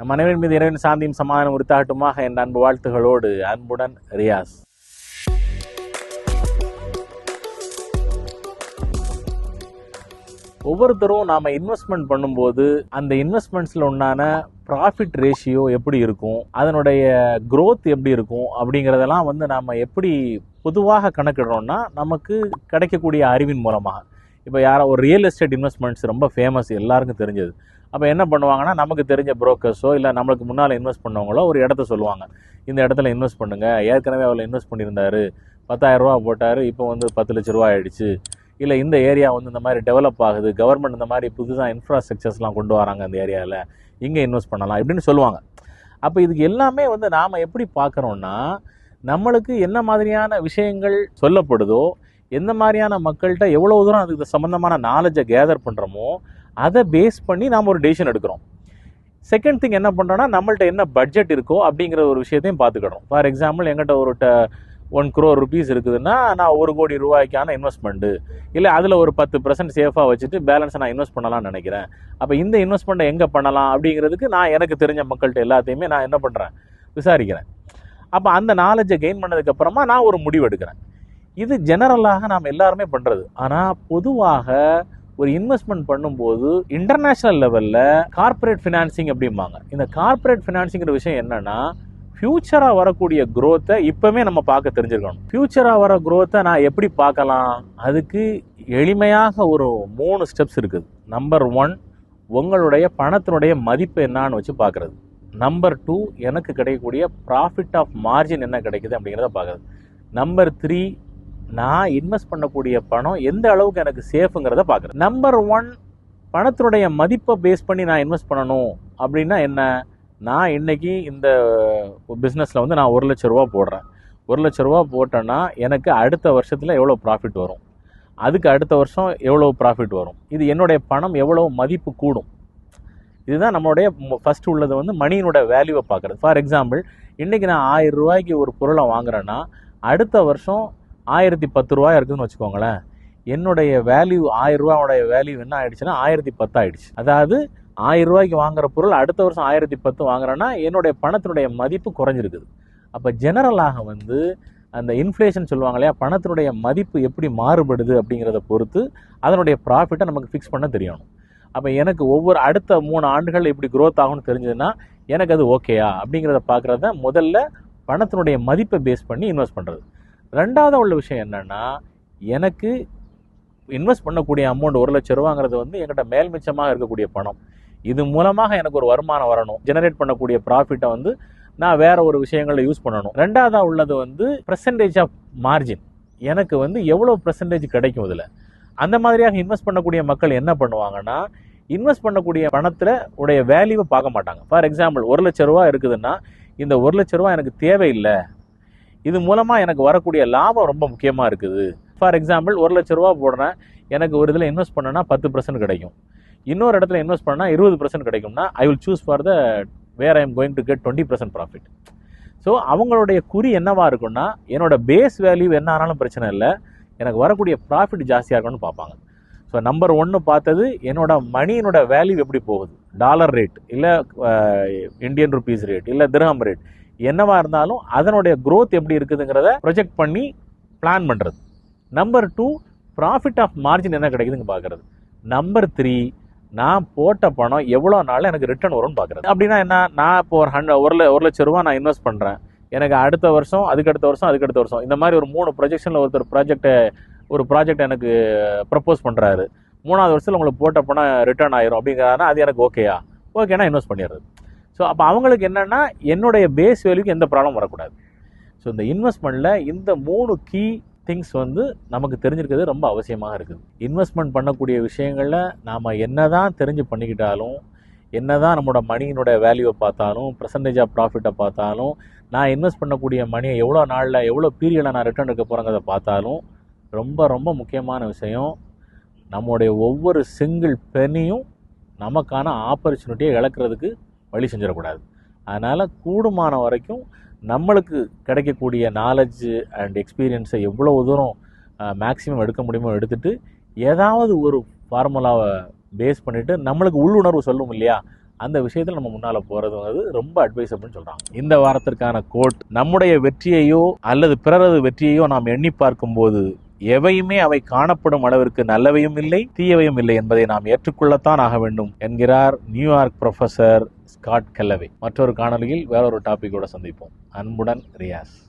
நம் அனைவரின் மீது இறைவன் சாந்தியும் சமாதானம் உரித்தாகட்டுமாக என் அன்பு வாழ்த்துகளோடு அன்புடன் ரியாஸ். ஒவ்வொருத்தரும் நாம இன்வெஸ்ட்மெண்ட் பண்ணும்போது அந்த இன்வெஸ்ட்மெண்ட்ஸ்ல உண்டான ப்ராஃபிட் ரேஷியோ எப்படி இருக்கும் அதனுடைய க்ரோத் எப்படி இருக்கும் அப்படிங்கிறதெல்லாம் வந்து நாம் எப்படி பொதுவாக கணக்கிடுறோம்னா நமக்கு கிடைக்கக்கூடிய அறிவின் மூலமாக. இப்போ யாரோ ஒரு ரியல் எஸ்டேட் இன்வெஸ்ட்மெண்ட்ஸ் ரொம்ப ஃபேமஸ் எல்லாருக்கும் தெரிஞ்சது. அப்போ என்ன பண்ணுவாங்கன்னா நமக்கு தெரிஞ்ச புரோக்கர்ஸோ இல்லை நம்மளுக்கு முன்னால் இன்வெஸ்ட் பண்ணவங்களோ ஒரு இடத்த சொல்லுவாங்க. இந்த இடத்துல இன்வெஸ்ட் பண்ணுங்கள் ஏற்கனவே அவளை இன்வெஸ்ட் பண்ணியிருந்தாரு. பத்தாயிரரூபா போட்டார். இப்போ வந்து பத்து லட்ச ரூபா ஆயிடுச்சு. இல்லை இந்த ஏரியா வந்து இந்த மாதிரி டெவலப் ஆகுது. கவர்மெண்ட் இந்த மாதிரி புதுசாக இன்ஃப்ராஸ்ட்ரக்சர்ஸ்லாம் கொண்டு வராங்க அந்த ஏரியாவில் இங்கே இன்வெஸ்ட் பண்ணலாம் இப்படின்னு சொல்லுவாங்க. அப்போ இதுக்கு எல்லாமே வந்து நாம் எப்படி பார்க்குறோன்னா நம்மளுக்கு என்ன மாதிரியான விஷயங்கள் சொல்லப்படுதோ எந்த மாதிரியான மக்கள்கிட்ட எவ்வளோ தூரம் அதுக்கு சம்மந்தமான நாலேஜை கேதர் பண்ணுறோமோ அதை பேஸ் பண்ணி நாம் ஒரு டெசிஷன் எடுக்கிறோம். செகண்ட் திங் என்ன பண்ணுறோன்னா நம்மள்ட்ட என்ன பட்ஜெட் இருக்கோ அப்படிங்கிற ஒரு விஷயத்தையும் பார்த்துக்கிறோம் ஃபார் எக்ஸாம்பிள் எங்கிட்ட ஒரு ஒன் crore ருபீஸ் இருக்குதுன்னா நான் ஒரு கோடி ரூபாய்க்கான இன்வெஸ்ட்மெண்ட்டு இல்லை அதில் ஒரு பத்து பர்சன்ட் சேஃபாக வச்சுட்டு பேலன்ஸை நான் இன்வெஸ்ட் பண்ணலாம்னு நினைக்கிறேன். அப்போ இந்த இன்வெஸ்ட்மெண்ட்டை எங்கே பண்ணலாம் அப்படிங்கிறதுக்கு நான் எனக்கு தெரிஞ்ச மக்கள்கிட்ட எல்லாத்தையுமே நான் என்ன பண்ணுறேன் விசாரிக்கிறேன். அப்போ அந்த நாலேஜை கெயின் பண்ணதுக்கப்புறமா நான் ஒரு முடிவு எடுக்கிறேன். இது ஜெனரலாக நாம் எல்லாருமே பண்ணுறது ஆனால் பொதுவாக ஒரு இன்வெஸ்ட்மெண்ட் பண்ணும்போது இன்டர்நேஷ்னல் லெவலில் கார்ப்பரேட் ஃபினான்சிங் அப்படிம்பாங்க. இந்த கார்ப்பரேட் ஃபினான்சிங்கிற விஷயம் என்னன்னா ஃப்யூச்சராக வரக்கூடிய குரோத்தை இப்போவே நம்ம பார்க்க தெரிஞ்சிருக்கணும். ஃப்யூச்சராக வர குரோத்தை நான் எப்படி பார்க்கலாம்? அதுக்கு எளிமையாக ஒரு மூணு ஸ்டெப்ஸ் இருக்குது. நம்பர் ஒன் உங்களுடைய பணத்தினுடைய மதிப்பு என்னான்னு வச்சு பார்க்குறது. நம்பர் டூ எனக்கு கிடைக்கக்கூடிய ப்ராஃபிட் ஆஃப் மார்ஜின் என்ன கிடைக்குது அப்படிங்கிறத பார்க்குறது. நம்பர் த்ரீ நான் இன்வெஸ்ட் பண்ணக்கூடிய பணம் எந்த அளவுக்கு எனக்கு சேஃபுங்கிறத பார்க்குறேன் நம்பர் ஒன் பணத்தினுடைய மதிப்பை பேஸ் பண்ணி நான் இன்வெஸ்ட் பண்ணணும் அப்படின்னா என்ன? நான் இன்னைக்கு இந்த பிஸ்னஸில் வந்து நான் ஒரு லட்ச ரூபா போடுறேன். ஒரு லட்ச ரூபா போட்டேன்னா எனக்கு அடுத்த வருஷத்தில் எவ்வளோ ப்ராஃபிட் வரும்? அதுக்கு அடுத்த வருஷம் எவ்வளோ ப்ராஃபிட் வரும்? இது என்னுடைய பணம் எவ்வளோ மதிப்பு கூடும்? இதுதான் நம்மளுடைய ஃபஸ்ட்டு உள்ளது வந்து மணியினுடைய வேல்யூவை பார்க்குறது. ஃபார் எக்ஸாம்பிள் இன்றைக்கி நான் ஆயிரம் ரூபாய்க்கு ஒரு பொருளை வாங்குறேன்னா அடுத்த வருஷம் ஆயிரத்தி பத்து ரூபாய் இருக்குதுன்னு வச்சுக்கோங்களேன். என்னுடைய வேல்யூ ஆயிரம் ரூபாவோடைய வேல்யூ என்ன ஆயிடுச்சுன்னா ஆயிரத்தி பத்து ஆயிடுச்சு. அதாவது ஆயிரம் ரூபாய்க்கு வாங்குற பொருள் அடுத்த வருஷம் ஆயிரத்தி பத்து வாங்குறேன்னா என்னுடைய பணத்தினுடைய மதிப்பு குறைஞ்சிருக்குது. அப்போ ஜெனரலாக வந்து அந்த இன்ஃப்ளேஷன் சொல்லுவாங்க இல்லையா பணத்தினுடைய மதிப்பு எப்படி மாறுபடுது அப்படிங்கிறத பொறுத்து அதனுடைய ப்ராஃபிட்டை நமக்கு ஃபிக்ஸ் பண்ண தெரியணும் அப்போ எனக்கு ஒவ்வொரு அடுத்த மூணு ஆண்டுகள் எப்படி க்ரோத் ஆகும்னு தெரிஞ்சதுன்னா எனக்கு அது ஓகேயா அப்படிங்கிறத பார்க்குறத முதல்ல பணத்தினுடைய மதிப்பை பேஸ் பண்ணி இன்வெஸ்ட் பண்ணுறது ரெண்டாவது உள்ள விஷயம் என்னன்னா எனக்கு இன்வெஸ்ட் பண்ணக்கூடிய அமௌண்ட் ஒரு லட்ச ரூபாங்கிறது வந்து என்கிட்ட மேல் மிச்சமாக இருக்கக்கூடிய பணம். இது மூலமாக எனக்கு ஒரு வருமானம் வரணும். ஜெனரேட் பண்ணக்கூடிய ப்ராஃபிட்டை வந்து நான் வேற ஒரு விஷயங்களில் யூஸ் பண்ணணும். ரெண்டாவதாக உள்ளது வந்து பர்சன்டேஜ் ஆஃப் மார்ஜின் எனக்கு வந்து எவ்வளோ பர்சன்டேஜ் கிடைக்கும் இதில்? அந்த மாதிரியாக இன்வெஸ்ட் பண்ணக்கூடிய மக்கள் என்ன பண்ணுவாங்கன்னா இன்வெஸ்ட் பண்ணக்கூடிய பணத்தில் உடைய வேல்யூவை பார்க்க மாட்டாங்க. ஃபார் எக்ஸாம்பிள் ஒரு லட்ச ரூபா இருக்குதுன்னா இந்த ஒரு லட்ச ரூபா எனக்கு தேவையில்லை. இது மூலமாக எனக்கு வரக்கூடிய லாபம் ரொம்ப முக்கியமாக இருக்குது. ஃபார் எக்ஸாம்பிள் ஒரு லட்ச ரூபா போடுறேன் எனக்கு ஒரு இதில் இன்வெஸ்ட் பண்ணனா பத்து பர்சன்ட் கிடைக்கும். இன்னொரு இடத்துல இன்வெஸ்ட் பண்ணால் இருபது பர்சன்ட் கிடைக்கும்னா I will choose for the where I am going to get twenty percent profit so அவங்களுடைய குறி என்னவா இருக்கும்னா என்னோட பேஸ் வேல்யூ என்ன ஆனாலும் பிரச்சனை இல்லை எனக்கு வரக்கூடிய ப்ராஃபிட் ஜாஸ்தியாக இருக்கணும்னு பார்ப்பாங்க. ஸோ நம்பர் ஒன்று பார்த்தது என்னோட மணியினோட வேல்யூ எப்படி போகுது? டாலர் ரேட் இல்லை இந்தியன் ருபீஸ் ரேட் இல்லை திரகம் ரேட் என்னவா இருந்தாலும் அதனுடைய க்ரோத் எப்படி இருக்குதுங்கிறத ப்ரொஜெக்ட் பண்ணி பிளான் பண்ணுறது number two profit of margin என்ன கிடைக்குதுங்க பார்க்குறது நம்பர் த்ரீ நான் போட்ட பணம் எவ்வளோ நாள் எனக்கு ரிட்டர்ன் வரும்னு பார்க்குறது அப்படின்னா என்ன? நான் இப்போ ஒரு ஹண்ட்ரட் ஒரு ஒரு லட்ச ரூபா நான் இன்வெஸ்ட் பண்ணுறேன் எனக்கு அடுத்த வருஷம் அதுக்கு அடுத்த வருஷம் அதுக்கு அடுத்த வருஷம். இந்த மாதிரி ஒரு மூணு ப்ரொஜெக்ஷனில் ஒருத்தர் ப்ராஜெக்ட்டை ஒரு ப்ராஜெக்ட் எனக்கு ப்ரப்போஸ் பண்ணுறாரு மூணாவது வருஷத்தில் உங்களுக்கு போட்ட பணம் ரிட்டர்ன் ஆயிரும் அப்படிங்கிறாருன்னா அது எனக்கு ஓகேயா ஓகேனா இன்வெஸ்ட் பண்ணிடுறது. ஸோ அப்போ அவங்களுக்கு என்னென்னா என்னுடைய பேஸ் வேல்யூக்கு எந்த ப்ராப்ளம் வரக்கூடாது. ஸோ இந்த இன்வெஸ்ட்மெண்ட்டில் இந்த மூணு கீ திங்ஸ் வந்து நமக்கு தெரிஞ்சிருக்கிறது ரொம்ப அவசியமாக இருக்குது. இன்வெஸ்ட்மெண்ட் பண்ணக்கூடிய விஷயங்களில் நாம் என்ன தான் தெரிஞ்சு பண்ணிக்கிட்டாலும் என்னதான் நம்மளோட மணியினுடைய வேல்யூவை பார்த்தாலும் பர்சன்டேஜ் ஆஃப் ப்ராஃபிட்டை பார்த்தாலும் நான் இன்வெஸ்ட் பண்ணக்கூடிய மணியை எவ்வளோ நாளில் எவ்வளோ பீரியடில் நான் ரிட்டர்ன் எடுக்க போகிறேங்கிறத பார்த்தாலும் ரொம்ப ரொம்ப முக்கியமான விஷயம் நம்முடைய ஒவ்வொரு சிங்கிள் பெனியும் நமக்கான ஆப்பர்ச்சுனிட்டியை இழக்கிறதுக்கு வழி செஞ்சிடக்கூடாது. அதனால் கூடுமான வரைக்கும் நம்மளுக்கு கிடைக்கக்கூடிய நாலேஜ் அண்ட் எக்ஸ்பீரியன்ஸை எவ்வளோ தூரம் மேக்ஸிமம் எடுக்க முடியுமோ எடுத்துட்டு ஏதாவது ஒரு ஃபார்முலாவை பேஸ் பண்ணிவிட்டு நம்மளுக்கு உள்ளுணர்வு சொல்லும் இல்லையா? அந்த விஷயத்தில் நம்ம முன்னால் போகிறது வந்து ரொம்ப அட்வைசபிள்னு சொல்கிறாங்க இந்த வாரத்திற்கான கோட் நம்முடைய வெற்றியையோ அல்லது பிறரது வெற்றியையோ நாம் எண்ணி பார்க்கும்போது எவையுமே அவை காணப்படும் அளவிற்கு நல்லவையும் இல்லை தீயவையும் இல்லை என்பதை நாம் ஏற்றுக்கொள்ளத்தான் ஆக வேண்டும் என்கிறார் நியூயார்க் ப்ரொஃபசர் ஸ்காட் கெல்லவே மற்றொரு காணொலியில் வேறொரு டாபிக்கோட சந்திப்போம். அன்புடன் ரியாஸ்.